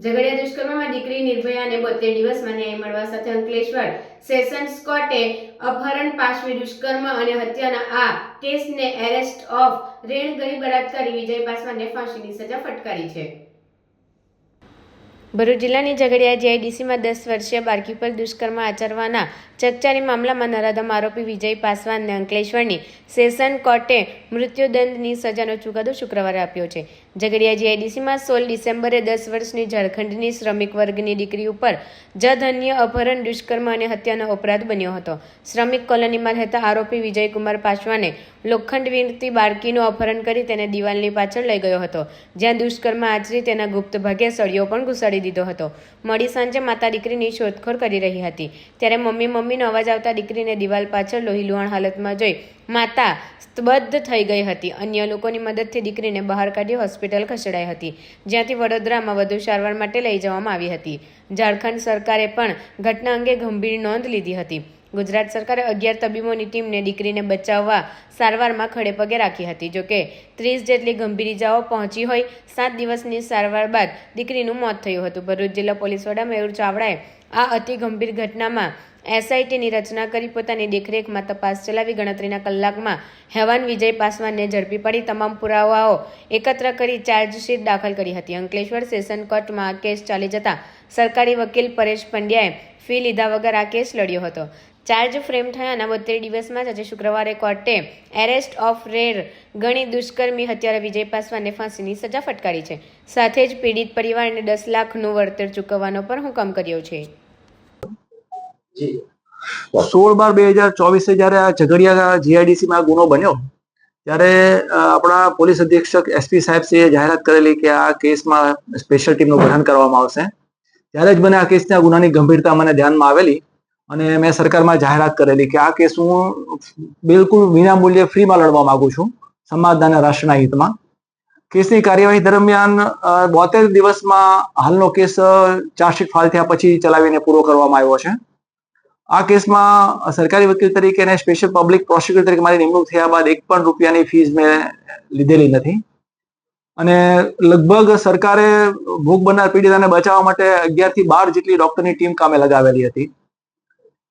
ઝઘડિયા દુષ્કર્મમાં દીકરી નિર્ભયાને બોતેર દિવસમાં ન્યાય મળવા સાથે અંકલેશ્વર સેશન્સ કોર્ટે અપહરણ પાશવી દુષ્કર્મ અને હત્યાના આ કેસને એરેસ્ટ ઓફ રેણ ગરી બળાત્કારી વિજય પાસવાનને ફાંસીની સજા ફટકારી છે. ભરૂચ જિલ્લાની ઝઘડિયા જીઆઈડીસીમાં દસ વર્ષીય બાળકી પર દુષ્કર્મ આચરવાના ચકચારી મામલામાં નરાધમ આરોપી વિજય પાસવાનને અંકલેશ્વરની સેશન કોર્ટે મૃત્યુદંડની સજાનો ચુકાદો શુક્રવારે આપ્યો છે. ઝઘડિયા જીઆઈડીસીમાં સોળ ડિસેમ્બરે દસ વર્ષની ઝારખંડની શ્રમિક વર્ગની દીકરી ઉપર જધન્ય અપહરણ, દુષ્કર્મ અને હત્યાનો અપરાધ બન્યો હતો. શ્રમિક કોલોનીમાં રહેતા આરોપી વિજયકુમાર પાસવાને લોખંડ વીરતી બાળકીનું અપહરણ કરી તેને દિવાલની પાછળ લઈ ગયો હતો. જ્યાં દુષ્કર્મ આચરી તેના ગુપ્ત ભાગે સળિયો પણ ઘુસાડી દીધો હતો. મોડી સાંજે માતા દીકરીની શોધખોળ કરી રહી હતી. ત્યારે મમ્મી મમ્મીનો અવાજ આવતા દીકરીને દિવાલ પાછળ લોહીલુહાણ હાલતમાં જોઈ માતા સ્તબદ્ધ થઈ ગઈ હતી. અન્ય લોકોની મદદથી દીકરીને બહાર કાઢી હોસ્પિટલ ખસેડાઈ હતી, જ્યાંથી વડોદરામાં વધુ સારવાર માટે લઈ જવામાં આવી હતી. ઝારખંડ સરકારે પણ ઘટના અંગે ગંભીર નોંધ લીધી હતી. ગુજરાત સરકારે અગિયાર તબીબોની ટીમને દીકરીને બચાવવા સારવારમાં ખડે પગે રાખી હતી. જોકે ત્રીસ જેટલી ગંભીર ઇજાઓ પહોંચી હોય, સાત દિવસની સારવાર બાદ દીકરીનું મોત થયું હતું. ભરૂચ જિલ્લા પોલીસ વડા મયુર ચાવડાએ આ અતિ ગંભીર ઘટનામાં એસઆઈટીની રચના કરી પોતાની દેખરેખમાં તપાસ ચલાવી ગણતરીના કલાકમાં હેવાન વિજય પાસવાનને ઝડપી પાડી તમામ પુરાવાઓ એકત્ર કરી ચાર્જશીટ દાખલ કરી હતી. અંકલેશ્વર સેશન કોર્ટમાં આ કેસ ચાલી જતા સરકારી વકીલ પરેશ પંડ્યાએ ફી લીધા વગર આ કેસ લડ્યો હતો. ચાર્જ ફ્રેમ થયાના બોતેર દિવસમાં જ આજે શુક્રવારે કોર્ટે એરેસ્ટ ઓફ રેર ગણી દુષ્કર્મી હત્યારા વિજય પાસવાનને ફાંસીની સજા ફટકારી છે. સાથે જ પીડિત પરિવારને દસ લાખનું વળતર ચૂકવવાનો પણ હુકમ કર્યો છે. સોળ બાર બે હજાર ચોવીસે જ્યારે આ ઝઘડિયા જીઆઈડીસી માં ગુનો બન્યો, ત્યારે આપણા પોલીસ અધિક્ષક એસપી સાહેબ સિંહે જાહેરાત કરેલી કે આ કેસમાં સ્પેશિયલ ટીમનું ગઠન કરવામાં આવશે. ત્યારે જ મને આ કેસના ગુનાની ગંભીરતા મને ધ્યાનમાં આવેલી અને મેં સરકારમાં જાહેરાત કરેલી કે આ કેસ હું બિલકુલ વિના મૂલ્યે ફ્રીમાં લડવા માંગુ છું સમાજના રાષ્ટ્રના હિતમાં. કેસની કાર્યવાહી દરમિયાન બોતેર દિવસમાં હાલનો કેસ ચાર્જશીટ ફાઇલ થયા પછી ચલાવીને પૂરો કરવામાં આવ્યો છે. આ કેસમાં સરકારી વકીલ તરીકે અને સ્પેશિયલ પબ્લિક પ્રોસિક્યુટર તરીકે મારી નિમણૂક થયા બાદ એક પણ રૂપિયાની ફીસ મેં લીધેલી નથી. અને લગભગ સરકારે ભોગ બનનાર પીડિતાને બચાવવા માટે અગિયારથી બાર જેટલી ડોક્ટરની ટીમ કામે લગાવેલી હતી.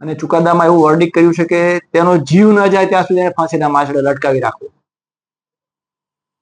અને ચુકાદામાં એવું વર્ડિક કર્યું છે કે તેનો જીવ ન જાય ત્યાં સુધી ફાંસીના માછડે લટકાવી રાખવું.